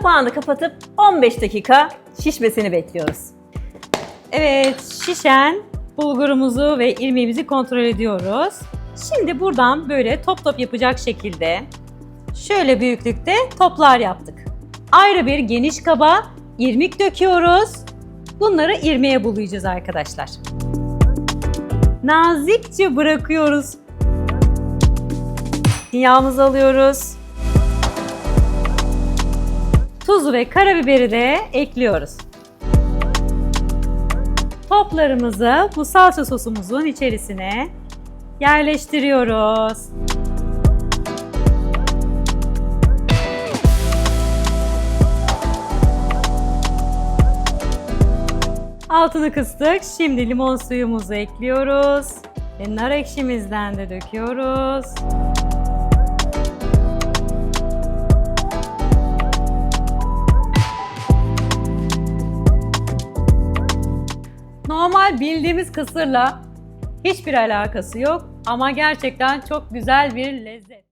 Kapağını kapatıp 15 dakika şişmesini bekliyoruz. Evet, şişen bulgurumuzu ve irmiğimizi kontrol ediyoruz. Şimdi buradan böyle top top yapacak şekilde şöyle büyüklükte toplar yaptık. Ayrı bir geniş kaba irmik döküyoruz. Bunları irmiğe bulayacağız arkadaşlar. Nazikçe bırakıyoruz. Yağımızı alıyoruz. Tuzu ve karabiberi de ekliyoruz. Toplarımızı bu salça sosumuzun içerisine yerleştiriyoruz. Altını kıstık. Şimdi limon suyumuzu ekliyoruz. Ve nar ekşimizden de döküyoruz. Normal bildiğimiz kısırla hiçbir alakası yok ama gerçekten çok güzel bir lezzet.